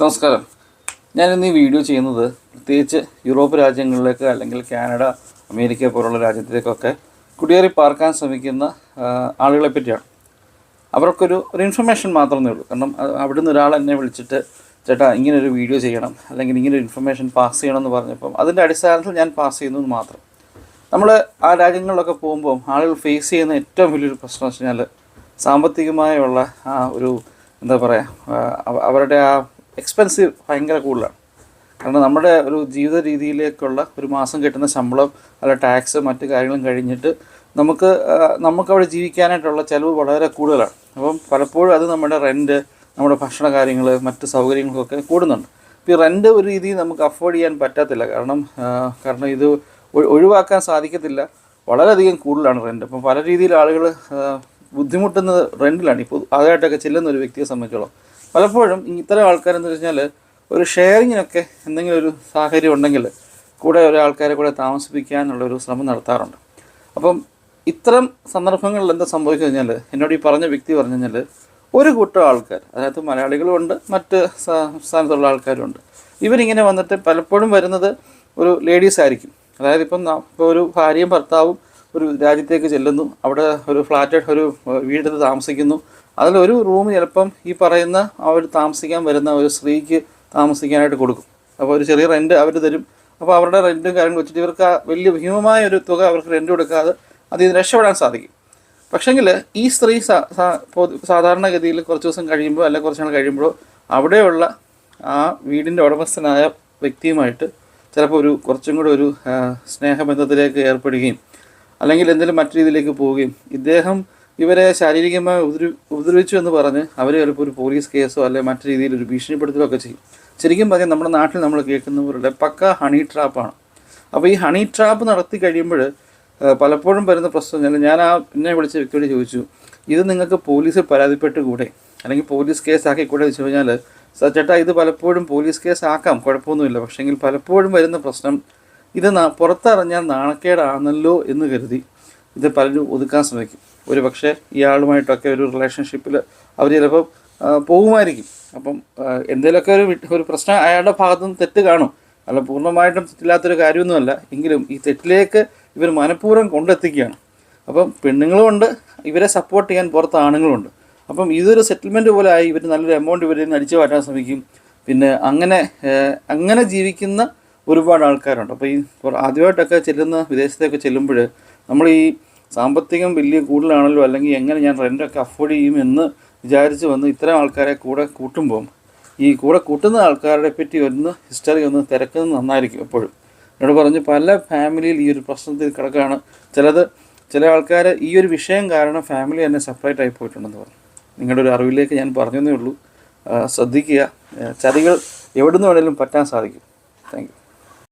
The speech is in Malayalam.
നമസ്കാരം. ഞാനിന്ന് ഈ വീഡിയോ ചെയ്യുന്നത് പ്രത്യേകിച്ച് യൂറോപ്പ് രാജ്യങ്ങളിലേക്ക് അല്ലെങ്കിൽ കാനഡ അമേരിക്ക പോലുള്ള രാജ്യത്തിലേക്കൊക്കെ കുടിയേറി പാർക്കാൻ ശ്രമിക്കുന്ന ആളുകളെ പറ്റിയാണ്. അവർക്കൊരു ഒരു ഇൻഫർമേഷൻ മാത്രമേ ഉള്ളൂ. കാരണം അവിടുന്ന് ഒരാൾ എന്നെ വിളിച്ചിട്ട് ചേട്ടാ ഇങ്ങനൊരു വീഡിയോ ചെയ്യണം. അല്ലെങ്കിൽ ഇങ്ങനൊരു ഇൻഫർമേഷൻ പാസ് ചെയ്യണം എന്ന് പറഞ്ഞപ്പം അതിന്റെ അടിസ്ഥാനത്തിൽ ഞാൻ പാസ് ചെയ്യുന്നു എന്ന് മാത്രം. നമ്മൾ ആ രാജ്യങ്ങളിലൊക്കെ പോകുമ്പോൾ ആളുകൾ ഫേസ് ചെയ്യുന്ന ഏറ്റവും വലിയൊരു പ്രശ്നം വെച്ച് കഴിഞ്ഞാൽ സാമ്പത്തികമായുള്ള ആ ഒരു എന്താ പറയുക അവരുടെ ആ എക്സ്പെൻസീവ് ഭയങ്കര കൂടുതലാണ്. കാരണം നമ്മുടെ ഒരു ജീവിത രീതിയിലേക്കുള്ള ഒരു മാസം കിട്ടുന്ന ശമ്പളം അല്ല ടാക്സ് മറ്റു കാര്യങ്ങളും കഴിഞ്ഞിട്ട് നമുക്ക് നമുക്ക് നമുക്കവിടെ ജീവിക്കാനായിട്ടുള്ള ചിലവ് വളരെ കൂടുതലാണ്. അപ്പം പലപ്പോഴും അത് നമ്മുടെ റെന്റ് നമ്മുടെ ഭക്ഷണ കാര്യങ്ങൾ മറ്റ് സൗകര്യങ്ങൾക്കൊക്കെ കൂടുന്നുണ്ട്. ഇപ്പോൾ ഈ റെന്റ് ഒരു രീതിയിൽ നമുക്ക് അഫോർഡ് ചെയ്യാൻ പറ്റത്തില്ല. കാരണം കാരണം ഇത് ഒഴിവാക്കാൻ സാധിക്കത്തില്ല. വളരെയധികം കൂടുതലാണ് റെന്റ് അപ്പം പല രീതിയിൽ ആളുകൾ ബുദ്ധിമുട്ടുന്നത് റെന്റിലാണ് ഇപ്പോൾ ആദ്യമായിട്ടൊക്കെ ചെല്ലുന്ന ഒരു വ്യക്തിയെ സംബന്ധിച്ചോളം. പലപ്പോഴും ഇത്തരം ആൾക്കാരെന്ന് വെച്ചാൽ ഒരു ഷെയറിങ്ങിനൊക്കെ എന്തെങ്കിലും ഒരു സാഹചര്യം ഉണ്ടെങ്കിൽ കൂടെ ഒരാൾക്കാരെ കൂടെ താമസിപ്പിക്കാനുള്ളൊരു ശ്രമം നടത്താറുണ്ട്. അപ്പം ഇത്തരം സന്ദർഭങ്ങളിൽ എന്താ സംഭവിച്ചു കഴിഞ്ഞാൽ എന്നോട് ഈ പറഞ്ഞ വ്യക്തി പറഞ്ഞു കഴിഞ്ഞാൽ ഒരു കൂട്ടം ആൾക്കാർ അതിനകത്ത് മലയാളികളും ഉണ്ട് മറ്റ് സംസ്ഥാനത്തുള്ള ആൾക്കാരും ഉണ്ട്. ഇവരിങ്ങനെ വന്നിട്ട് പലപ്പോഴും വരുന്നത് ഒരു ലേഡീസ് ആയിരിക്കും അതായത് ഇപ്പം ഇപ്പോൾ ഒരു ഭാര്യയും ഭർത്താവും ഒരു രാജ്യത്തേക്ക് ചെല്ലുന്നു. അവിടെ ഒരു ഫ്ലാറ്റ് ഒരു വീടെടുത്ത് താമസിക്കുന്നു. അതിലൊരു റൂം ചിലപ്പം ഈ പറയുന്ന അവർ താമസിക്കാൻ വരുന്ന ഒരു സ്ത്രീക്ക് താമസിക്കാനായിട്ട് കൊടുക്കും. അപ്പോൾ ഒരു ചെറിയ റെന്റ് അവർ തരും. അപ്പോൾ അവരുടെ റെന്റും കാര്യങ്ങളും വെച്ചിട്ട് ഇവർക്ക് വലിയ ഭീമമായ ഒരു തുക അവർക്ക് റെന്റ് കൊടുക്കാതെ അതിൽ നിന്ന് രക്ഷപ്പെടാൻ സാധിക്കും. പക്ഷേങ്കിൽ ഈ സ്ത്രീ സാധാരണഗതിയിൽ കുറച്ച് ദിവസം കഴിയുമ്പോൾ അല്ലെങ്കിൽ കുറച്ച് നാൾ കഴിയുമ്പോൾ അവിടെയുള്ള ആ വീടിന്റെ ഉടമസ്ഥനായ വ്യക്തിയുമായിട്ട് ചിലപ്പോൾ ഒരു കുറച്ചും കൂടെ ഒരു സ്നേഹബന്ധത്തിലേക്ക് ഏർപ്പെടുകയും അല്ലെങ്കിൽ എന്തെങ്കിലും മറ്റു രീതിയിലേക്ക് പോവുകയും ഇദ്ദേഹം ഇവരെ ശാരീരികമായി ഉപദ്ര ഉപദ്രവിച്ചു എന്ന് പറഞ്ഞ് അവർ ചിലപ്പോൾ ഒരു പോലീസ് കേസോ അല്ലെങ്കിൽ മറ്റു രീതിയിൽ ഒരു ഭീഷണിപ്പെടുത്തലോ ഒക്കെ ചെയ്യും. ശരിക്കും പറഞ്ഞാൽ നമ്മുടെ നാട്ടിൽ നമ്മൾ കേൾക്കുന്നവരുടെ പക്ക ഹണി ട്രാപ്പാണ് അപ്പോൾ ഈ ഹണി ട്രാപ്പ് നടത്തി കഴിയുമ്പോൾ പലപ്പോഴും വരുന്ന പ്രശ്നം ഞാൻ ആ എന്നെ വിളിച്ച വ്യക്തിയോട് ചോദിച്ചു ഇത് നിങ്ങൾക്ക് പോലീസിൽ പരാതിപ്പെട്ട് കൂടെ അല്ലെങ്കിൽ പോലീസ് കേസ് ആക്കി കൂടെ വെച്ച് കഴിഞ്ഞാൽ "സർ, ചേട്ടാ ഇത് പലപ്പോഴും പോലീസ് കേസ് ആക്കാം കുഴപ്പമൊന്നുമില്ല. പക്ഷേങ്കിൽ പലപ്പോഴും വരുന്ന പ്രശ്നം ഇത് പുറത്തറിഞ്ഞാൽ നാണക്കേടാണല്ലോ എന്ന് കരുതി ഇത് പലരും ഒതുക്കാൻ ശ്രമിക്കും. ഒരു പക്ഷേ ഇയാളുമായിട്ടൊക്കെ ഒരു റിലേഷൻഷിപ്പിൽ അവർ ചിലപ്പോൾ പോകുമായിരിക്കും. അപ്പം എന്തെങ്കിലുമൊക്കെ ഒരു ഒരു പ്രശ്നം അയാളുടെ ഭാഗത്തു നിന്ന് തെറ്റ് കാണും. അല്ല പൂർണമായിട്ടും തെറ്റില്ലാത്തൊരു കാര്യമൊന്നുമല്ല. എങ്കിലും ഈ തെറ്റിലേക്ക് ഇവർ മനഃപൂർവം കൊണ്ടെത്തിക്കുകയാണ്. അപ്പം പെണ്ണുങ്ങളുമുണ്ട് ഇവരെ സപ്പോർട്ട് ചെയ്യാൻ പുറത്ത് ആണുങ്ങളുണ്ട് അപ്പം ഇതൊരു സെറ്റിൽമെന്റ് പോലെ ആയി ഇവർ നല്ലൊരു എമൗണ്ട് ഇവരിൽ നിന്ന് അടിച്ചു മാറ്റാൻ ശ്രമിക്കും. പിന്നെ അങ്ങനെ അങ്ങനെ ജീവിക്കുന്ന ഒരുപാട് ആൾക്കാരുണ്ട്. അപ്പോൾ ഈ ആദ്യമായിട്ടൊക്കെ ചെല്ലുന്ന വിദേശത്തേക്ക് ചെല്ലുമ്പോൾ നമ്മൾ ഈ സാമ്പത്തികം വലിയ കൂടുതലാണല്ലോ? അല്ലെങ്കിൽ എങ്ങനെ ഞാൻ റെന്റൊക്കെ അഫോർഡ് ചെയ്യും എന്ന് വിചാരിച്ച് വന്ന് ഇത്തരം ആൾക്കാരെ കൂടെ കൂട്ടുമ്പം ഈ കൂടെ കൂട്ടുന്ന ആൾക്കാരെ പറ്റി ഒന്ന് ഹിസ്റ്ററി ഒന്ന് തിരക്കുന്നത് നന്നായിരിക്കും എപ്പോഴും. എന്നോട് പറഞ്ഞ് പല ഫാമിലിയിൽ ഈ ഒരു പ്രശ്നത്തിൽ കിടക്കുകയാണ്. ചിലത് ചില ആൾക്കാർ ഈ ഒരു വിഷയം കാരണം ഫാമിലി തന്നെ സെപ്പറേറ്റ് ആയി പോയിട്ടുണ്ടെന്ന് പറഞ്ഞു. നിങ്ങളുടെ ഒരു അറിവിലേക്ക് ഞാൻ പറഞ്ഞതേ ഉള്ളൂ. ശ്രദ്ധിക്കുക. ചതികൾ എവിടുന്ന് വേണേലും പറ്റാൻ സാധിക്കും. താങ്ക്